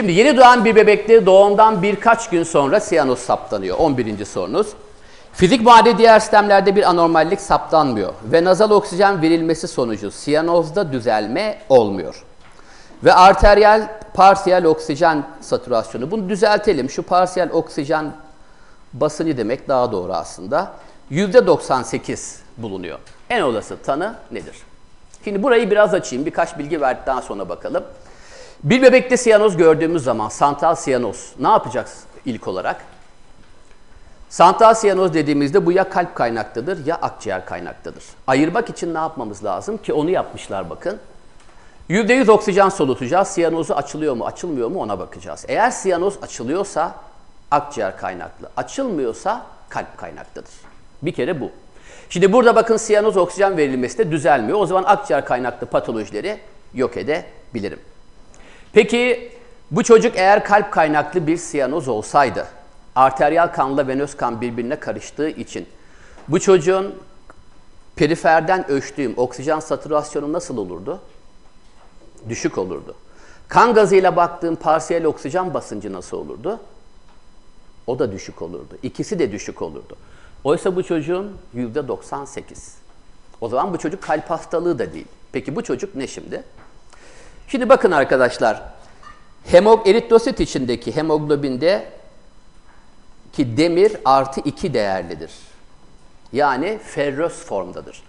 Şimdi yeni doğan bir bebekte doğumdan birkaç gün sonra siyanoz saptanıyor. 11. sorunuz. Fizik muayene diğer sistemlerde bir anormallik saptanmıyor ve nazal oksijen verilmesi sonucu siyanozda düzelme olmuyor. Ve arteriyel parsiyel oksijen satürasyonu. Bunu düzeltelim. Şu parsiyel oksijen basıncı demek daha doğru aslında. %98 bulunuyor. En olası tanı nedir? Şimdi burayı biraz açayım. Birkaç bilgi verdikten sonra bakalım. Bir bebekte siyanoz gördüğümüz zaman santral siyanoz ne yapacağız ilk olarak? Santral siyanoz dediğimizde bu ya kalp kaynaklıdır ya akciğer kaynaklıdır. Ayırmak için ne yapmamız lazım ki onu yapmışlar bakın. %100 oksijen solutacağız. Siyanozu açılıyor mu açılmıyor mu ona bakacağız. Eğer siyanoz açılıyorsa akciğer kaynaklı. Açılmıyorsa kalp kaynaklıdır. Bir kere bu. Şimdi burada bakın siyanoz oksijen verilmesi de düzelmiyor. O zaman akciğer kaynaklı patolojileri yok edebilirim. Peki bu çocuk eğer kalp kaynaklı bir siyanoz olsaydı, arteriyel kanla venöz kan birbirine karıştığı için bu çocuğun periferden ölçtüğüm oksijen satürasyonu nasıl olurdu? Düşük olurdu. Kan gazıyla baktığım parsiyel oksijen basıncı nasıl olurdu? O da düşük olurdu. İkisi de düşük olurdu. Oysa bu çocuğun yüzde 98. O zaman bu çocuk kalp hastalığı da değil. Peki bu çocuk ne şimdi? Şimdi bakın arkadaşlar. Hemo, eritrosit içindeki hemoglobinde ki demir artı 2 değerlidir. Yani ferröz formdadır.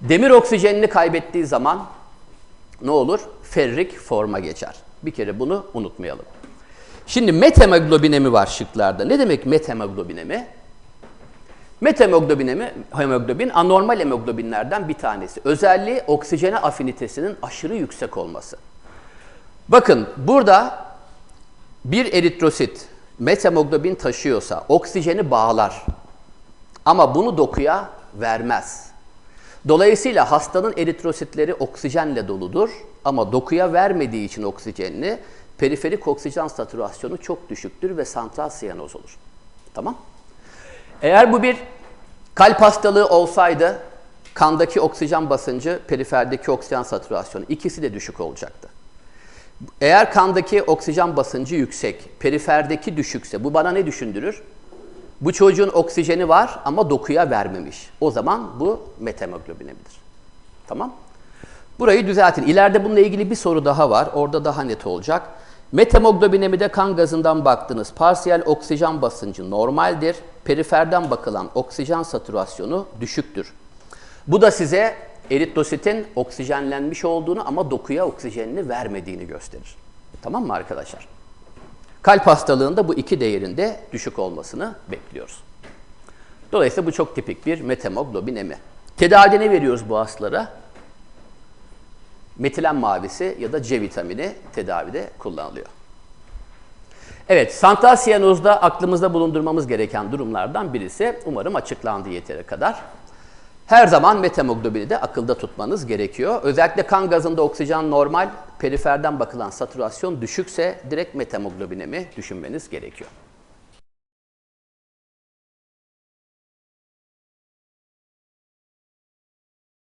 Demir oksijenini kaybettiği zaman ne olur? Ferrik forma geçer. Bir kere bunu unutmayalım. Şimdi methemoglobinemi var şıklarda. Ne demek methemoglobinemi? Methemoglobinemi, hemoglobin anormal hemoglobinlerden bir tanesi. Özelliği oksijene afinitesinin aşırı yüksek olması. Bakın burada bir eritrosit methemoglobin taşıyorsa oksijeni bağlar. Ama bunu dokuya vermez. Dolayısıyla hastanın eritrositleri oksijenle doludur ama dokuya vermediği için oksijenini periferik oksijen satürasyonu çok düşüktür ve santral siyanoz olur. Tamam? Eğer bu bir kalp hastalığı olsaydı kandaki oksijen basıncı, periferdeki oksijen satürasyonu ikisi de düşük olacaktı. Eğer kandaki oksijen basıncı yüksek, periferdeki düşükse bu bana ne düşündürür? Bu çocuğun oksijeni var ama dokuya vermemiş. O zaman bu methemoglobinemidir. Tamam? Burayı düzeltin. İleride bununla ilgili bir soru daha var. Orada daha net olacak. Metemoglobinemide kan gazından baktınız. Parsiyel oksijen basıncı normaldir. Periferden bakılan oksijen satürasyonu düşüktür. Bu da size eritrositin oksijenlenmiş olduğunu ama dokuya oksijenini vermediğini gösterir. Tamam mı arkadaşlar? Kalp hastalığında bu iki değerinde düşük olmasını bekliyoruz. Dolayısıyla bu çok tipik bir metemoglobinemi. Tedavide ne veriyoruz bu hastalara? Metilen mavisi ya da C vitamini tedavide kullanılıyor. Evet, santral siyanozda aklımızda bulundurmamız gereken durumlardan birisi umarım açıklandı yeteri kadar. Her zaman metemoglobini de akılda tutmanız gerekiyor. Özellikle kan gazında oksijen normal, periferden bakılan satürasyon düşükse direkt metemoglobinemi düşünmeniz gerekiyor.